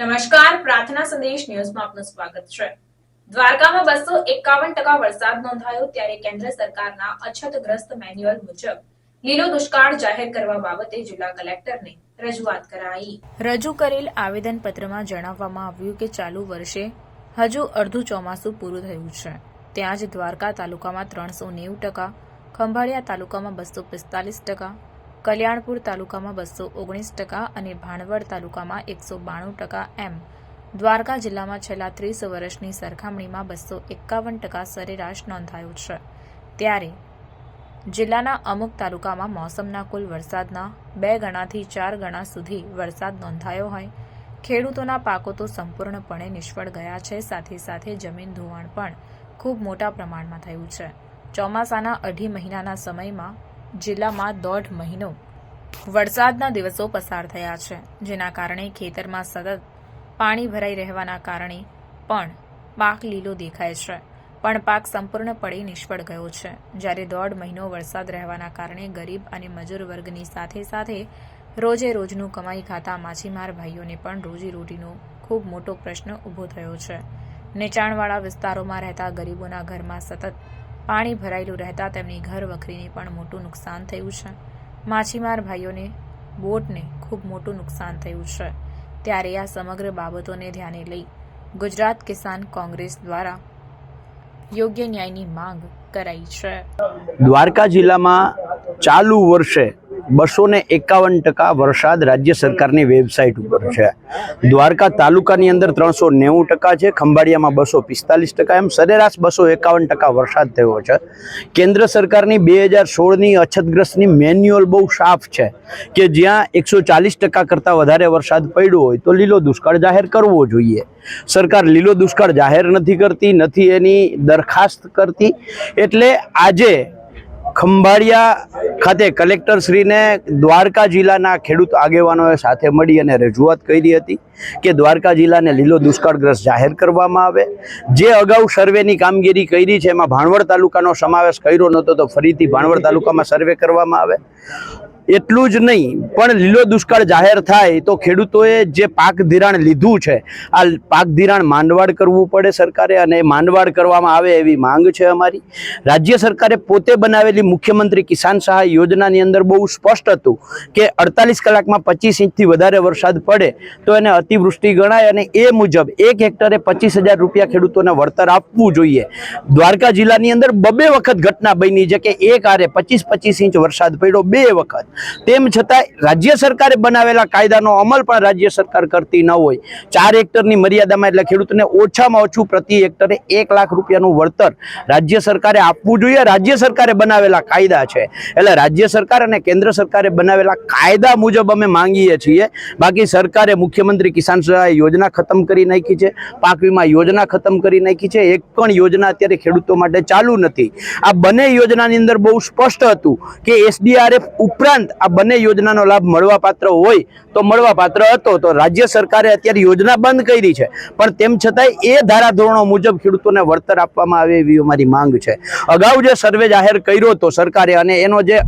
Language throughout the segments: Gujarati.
નમસ્કાર, પ્રાર્થના સંદેશ ન્યૂઝમાં આપનું સ્વાગત છે. દ્વારકામાં બસો એકાવન ટકા વરસાદ નોંધાયો ત્યારે કેન્દ્ર સરકારના અછતગ્રસ્ત મેન્યુઅલ મુજબ લીલો દુષ્કાળ જાહેર કરવા બાબતે જિલ્લા કલેક્ટરને રજૂઆત કરાઈ. રજૂ કરેલ આવેદનપત્રમાં જણાવવામાં આવ્યું કે ચાલુ વર્ષે હજુ અડધું ચોમાસું પૂરું થયું છે. ત્યાં જ દ્વારકા તાલુકામાં ત્રણસો નેવું ટકા, ખંભાળિયા તાલુકામાં બસો પિસ્તાલીસ ટકા કલ્યાણપુર તાલુકામાં બસો ઓગણીસ ટકા અને ભાણવડ તાલુકામાં એકસો બાણું ટકા એમ. દ્વારકા જિલ્લામાં છેલ્લા ત્રીસ વર્ષની સરખામણીમાં બસો એકાવન ટકા સરેરાશ નોંધાયો છે. ત્યારે જિલ્લાના અમુક તાલુકામાં મોસમના કુલ વરસાદના બે ગણાથી ચાર ગણા સુધી વરસાદ નોંધાયો હોય. ખેડૂતોના પાકો તો સંપૂર્ણપણે નિષ્ફળ ગયા છે, સાથે સાથે જમીન ધોવાણ પણ ખૂબ મોટા પ્રમાણમાં થયું છે. ચોમાસાના અઢી મહિનાના સમયમાં જિલ્લામાં દોઢ મહિનો વરસાદના દિવસો પસાર થયા છે, જેના કારણે ખેતરમાં સતત પાણી ભરાઈ રહેવાના કારણે પણ પાક લીલો દેખાય છે. પણ પાક સંપૂર્ણપણે નિષ્ફળ ગયો છે. જ્યારે દોઢ મહિનો વરસાદ રહેવાના કારણે ગરીબ અને મજૂર વર્ગની સાથે સાથે રોજે રોજનું કમાઈ ખાતા માછીમાર ભાઈઓને પણ રોજીરોટીનો ખૂબ મોટો પ્રશ્ન ઊભો થયો છે. નીચાણવાળા વિસ્તારોમાં રહેતા ગરીબોના ઘરમાં સતત પાણી ભરાયેલું રહેતા તેમની ઘર વખરીને પણ મોટું નુકસાન થયું છે. માછીમાર ભાઈઓને, બોટને ખૂબ મોટું નુકસાન થયું છે. ત્યારે આ સમગ્ર બાબતોને ધ્યાને લઈ ગુજરાત કિસાન કોંગ્રેસ દ્વારા યોગ્ય ન્યાયની માંગ કરાઈ છે. દ્વારકા જિલ્લામાં ચાલુ વર્ષે બસો ને એકાવન ટકા વરસાદ રાજ્ય સરકારની વેબસાઇટ ઉપર છે. દ્વારકા તાલુકાની અંદર ત્રણસો નેવું ટકા છે, ખંભાળિયામાં બસો પિસ્તાલીસ ટકા એમ સરેરાશ બસો એકાવન ટકા વરસાદ થયો છે. કેન્દ્ર સરકારની બે હજાર સોળની અછતગ્રસ્તની મેન્યુઅલ બહુ સાફ છે કે જ્યાં એકસો ચાલીસ ટકા કરતાં વધારે વરસાદ પડ્યો હોય તો લીલો દુષ્કાળ જાહેર કરવો જોઈએ. સરકાર લીલો દુષ્કાળ જાહેર નથી કરતી, નથી એની દરખાસ્ત કરતી. એટલે આજે ખંભાળિયા ખાતે કલેક્ટરશ્રીને દ્વારકા જિલ્લાના ખેડૂત આગેવાનોએ સાથે મળી અને રજૂઆત કરી હતી કે દ્વારકા જિલ્લાને લીલો દુષ્કાળગ્રસ્ત જાહેર કરવામાં આવે. જે અગાઉ સર્વેની કામગીરી કરી છે, એમાં ભાણવડ તાલુકાનો સમાવેશ કર્યો નહોતો, તો ફરીથી ભાણવડ તાલુકામાં સર્વે કરવામાં આવે. એટલું જ નહીં, પણ લીલો દુષ્કાળ જાહેર થાય તો ખેડૂતોએ જે પાક ધિરાણ લીધું છે, આ પાક ધિરાણ માંડવાડ કરવું પડે સરકારે અને માંડવાડ કરવામાં આવે એવી માંગ છે અમારી. રાજ્ય સરકારે પોતે બનાવેલી મુખ્યમંત્રી કિસાન સહાય યોજનાની અંદર બહુ સ્પષ્ટ હતું કે અડતાલીસ કલાકમાં પચીસ ઇંચથી વધારે વરસાદ પડે તો એને અતિવૃષ્ટિ ગણાય અને એ મુજબ એક હેક્ટરે પચીસ હજાર રૂપિયા ખેડૂતોને વળતર આપવું જોઈએ. દ્વારકા જિલ્લાની અંદર બબે વખત ઘટના બની છે કે એક આરે પચીસ પચીસ ઇંચ વરસાદ પડ્યો બે વખત. તેમ છતાં રાજ્ય સરકારે બનાવેલા કાયદાનો અમલ પણ રાજ્ય સરકાર કરતી ન હોય. ચાર હેક્ટરની મર્યાદામાં એટલે ખેડૂતને ઓછામાં ઓછું પ્રતિ હેક્ટરે એક લાખ રૂપિયાનું વળતર રાજ્ય સરકારે આપવું જોઈએ. રાજ્ય સરકારે બનાવેલા કાયદા છે. એટલે રાજ્ય સરકાર અને કેન્દ્ર સરકારે બનાવેલા કાયદા મુજબ અમે માંગીએ છીએ. બાકી સરકારે મુખ્યમંત્રી કિસાન સહાય યોજના ખતમ કરી નાખી છે. પાક વીમા યોજના ખતમ કરી નાખી છે. એક પણ યોજના અત્યારે ખેડૂતો માટે ચાલુ નથી. આ બંને યોજનાની અંદર બહુ સ્પષ્ટ હતું કે એસડીઆરએફ ઉપરાંત આ બંને યોજનાનો લાભ મળવા પાત્ર હોય તો મળવા પાત્ર હતો. તો રાજ્ય સરકારે અત્યારે યોજના બંધ કરી છે. પણ તેમ છતાંય એ ધારાધોરણો મુજબ ખેડૂતોને વળતર આપવામાં આવે એવી અમારી માંગ છે. અગાઉ જે સર્વે જાહેર કર્યો હતો સરકારે અને એનો જે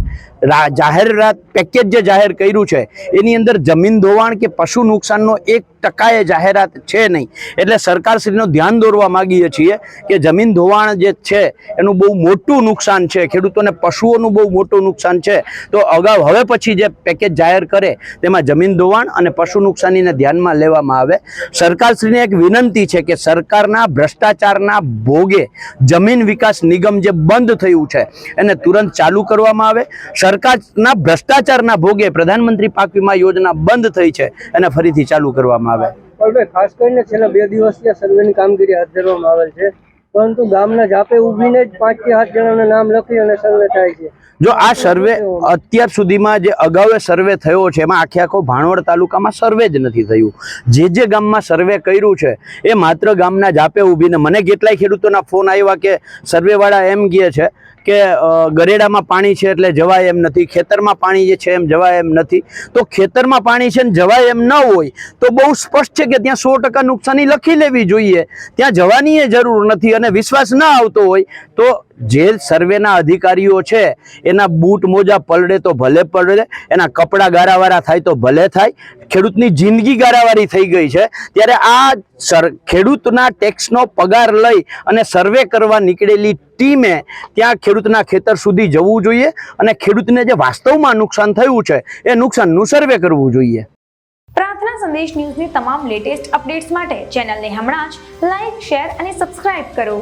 જાહેરાત પેકેજ જે જાહેર કર્યું છે, એની અંદર જમીન ધોવાણ કે પશુ નુકસાનનો એક ટકાએ જાહેરાત છે નહીં. એટલે સરકારશ્રીનું ધ્યાન દોરવા માગીએ છીએ કે જમીન ધોવાણ જે છે, એનું બહુ મોટું નુકસાન છે. ખેડૂતોને પશુઓનું બહુ મોટું નુકસાન છે. તો અગાઉ હવે પછી જે પેકેજ જાહેર કરે, તેમાં જમીન ધોવાણ અને પશુ નુકસાનીને ધ્યાનમાં લેવામાં આવે. સરકારશ્રીને એક વિનંતી છે કે સરકારના ભ્રષ્ટાચારના ભોગે જમીન વિકાસ નિગમ જે બંધ થયું છે, એને તુરંત ચાલુ કરવામાં આવે. સરકારના ભ્રષ્ટાચારના ભોગે પ્રધાનમંત્રી પાક વીમા યોજના બંધ થઈ છે, એને ફરીથી ચાલુ કરવામાં આવે. પલભાઈ ખાસ કરીને છેલ્લા બે દિવસથી સર્વેની કામગીરી હાથ ધરવામાં આવેલ છે. પરંતુ ગામના જાપે ઊભીને જ પાંચથી સાત જણાના નામ લખી અને સર્વે થાય છે. જો આ સર્વે અત્યાર સુધીમાં જે અગાઉ સર્વે થયો છે એમાં આખે આખો ભાણવડ તાલુકામાં સર્વે જ નથી થયું. જે જે ગામમાં સર્વે કર્યું છે એ માત્ર ગામના જાપે ઊભીને મને કેટલાય ખેડૂતોના ફોન આવ્યા કે સર્વેવાળા એમ કહે છે કે ગરેડામાં પાણી છે એટલે જવાય એમ નથી, ખેતરમાં પાણી જે છે એમ જવાય એમ નથી. તો ખેતરમાં પાણી છે ને જવાય એમ ન હોય, તો બહુ સ્પષ્ટ છે કે ત્યાં સો ટકા નુકસાની લખી લેવી જોઈએ. ત્યાં જવાની એ જરૂર નથી અને વિશ્વાસ ના આવતો હોય, તો જે સર્વેના અધિકારીઓ છે, એના બૂટ મોજા પલડે તો ભલે પલડે એના કપડાં ગારાવાળા થાય તો ભલે થાય, ખેડૂતની જિંદગી ગારાવાળી થઈ ગઈ છે, ત્યારે આ સર, ખેડૂતના ટેક્સનો પગાર લઈ અને સર્વે કરવા નીકળેલી ટીમે ત્યાં ખેડૂતના ખેતર સુધી જવું જોઈએ અને ખેડૂતને જે વાસ્તવમાં નુકસાન થયું છે, એ નુકસાનનું સર્વે કરવું જોઈએ. પ્રાર્થના સંદેશ ન્યૂઝની તમામ લેટેસ્ટ અપડેટ્સ માટે ચેનલને હમણાં જ લાઈક, શેર અને સબસ્ક્રાઇબ કરો.